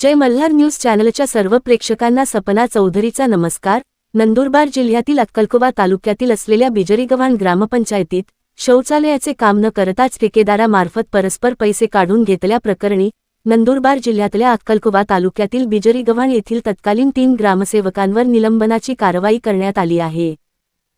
जय Malhar news चॅनलच्या सर्व प्रेक्षकांना सपना चौधरीचा नमस्कार. नंदुरबार जिल्ह्यातील अक्कलकोवा तालुक्यातील असलेल्या बिजरीगव्हाण ग्रामपंचायतीत शौचालयाचे काम न करताच ठेकेदारामार्फत परस्पर पैसे काढून घेतल्याप्रकरणी नंदुरबार जिल्ह्यातल्या अक्कलकोवा तालुक्यातील बिजरीगव्हाण येथील तत्कालीन तीन ग्रामसेवकांवर निलंबनाची कारवाई करण्यात आली आहे.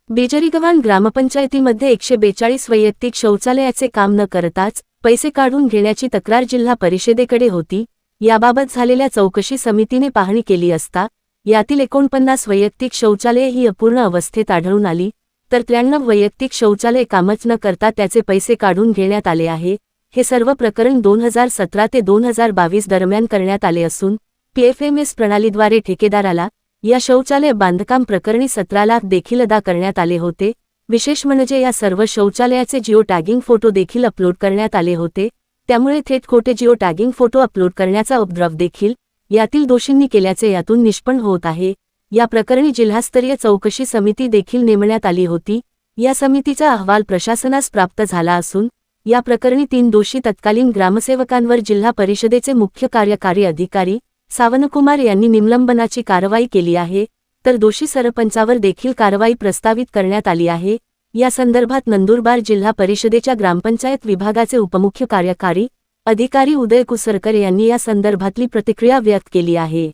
बिजरीगव्हाण ग्रामपंचायतीमध्ये एकशे बेचाळीस वैयक्तिक शौचालयाचे काम न करताच पैसे काढून घेण्याची तक्रार जिल्हा परिषदेकडे होती. याबाबत झालेल्या चौकशी समितीने पाहणी केली असता यातील एकोणपन्नास वैयक्तिक शौचालये ही अपूर्ण अवस्थेत आढळून आली तर त्र्याण्णव वैयक्तिक शौचालय कामच न करता त्याचे पैसे काढून घेण्यात आले आहे हे सर्व प्रकरण दोन हजार सतरा ते दोन हजार बावीस दरम्यान करण्यात आले असून पीएफएमएस प्रणालीद्वारे ठेकेदाराला या शौचालय बांधकाम प्रकरणी सतरा लाख देखील अदा करण्यात आले होते विशेष म्हणजे या सर्व शौचालयाचे जिओ टॅगिंग फोटो देखील अपलोड करण्यात आले होते त्यामुळे थेट खोटे जिओ टॅगिंग फोटो अपलोड करण्याचा उपद्रव देखील यातील दोषींनी केल्याचे यातून निष्पन्न होत आहे. या प्रकरणी जिल्हास्तरीय चौकशी समिती देखील नेमण्यात आली होती. या समितीचा अहवाल प्रशासनास प्राप्त झाला असून या प्रकरणी तीन दोषी तत्कालीन ग्रामसेवकांवर जिल्हा परिषदेचे मुख्य कार्यकारी अधिकारी सावनकुमार यांनी निलंबनाची कारवाई केली आहे तर दोषी सरपंचावर देखील कारवाई प्रस्तावित करण्यात आली आहे. या संदर्भात नंदुरबार जिल्हा परिषदेच्या ग्रामपंचायत विभागाचे उपमुख्य कार्यकारी अधिकारी उदय कुसरकर यांनी या संदर्भातली प्रतिक्रिया व्यक्त केली आहे.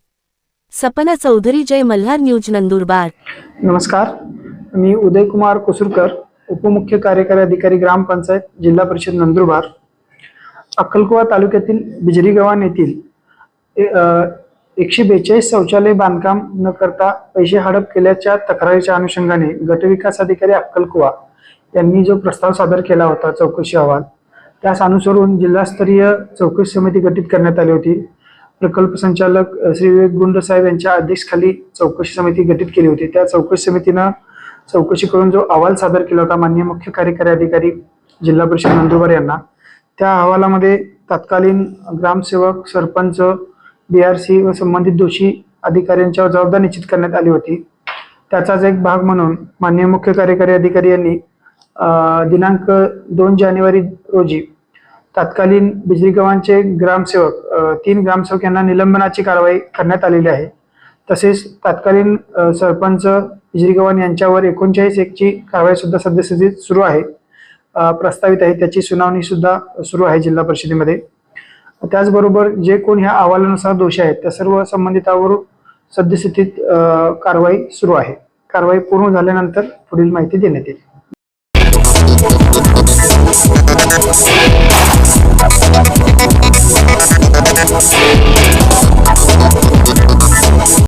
सपना चौधरी जय मल्हार न्यूज नंदुरबार. नमस्कार. मी उदयकुमार कुसुरकर उपमुख्य कार्यकारी अधिकारी ग्रामपंचायत जिल्हा परिषद नंदुरबार. अक्कलकुवा तालुक्यातील बिजरी गव्हाण येथील एकशे बेचाळीस शौचालय बांधकाम न करता पैसे हडप केल्याच्या तक्रारीच्या अनुषंगाने गटविकास अधिकारी अक्कलकुवा यांनी जो प्रस्ताव सादर केला होता चौकशी अहवाल त्यास अनुसरून जिल्हास्तरीय चौकशी समिती गठीत करण्यात आली होती. प्रकल्प संचालक श्री विवेक गुंड साहेब यांच्या अध्यक्षखाली चौकशी समिती गठीत केली होती. त्या चौकशी समितीनं चौकशी करून जो अहवाल सादर केला होता मान्य मुख्य कार्यकारी अधिकारी जिल्हा परिषद नंदुरबार यांना त्या अहवालामध्ये तत्कालीन ग्रामसेवक सरपंच बीआरसी व संबंधित दोषी अधिकाऱ्यांच्यावर जबाबदारी निश्चित करण्यात आली होती. त्याचाच एक भाग म्हणून माननीय मुख्य कार्यकारी अधिकारी यांनी दिनांक दोन जानेवारी रोजी तत्कालीन बिजली ग्रामसेवक तीन ग्रामसेवक यांना निलंबनाची कारवाई करण्यात आलेली आहे. तसेच तत्कालीन सरपंच बिजली यांच्यावर एकोणचाळीस एकची कारवाई सुद्धा सद्यस्थितीत सुरू आहे. प्रस्तावित आहे. त्याची सुनावणी सुद्धा सुरू आहे जिल्हा परिषदेमध्ये. त्याचबरोबर जे कोण ह्या अहवालानुसार दोषी आहेत त्या सर्व संबंधितावर सद्यस्थितीत कारवाई सुरू आहे. कारवाई पूर्ण झाल्यानंतर पुढील माहिती देण्यात येईल.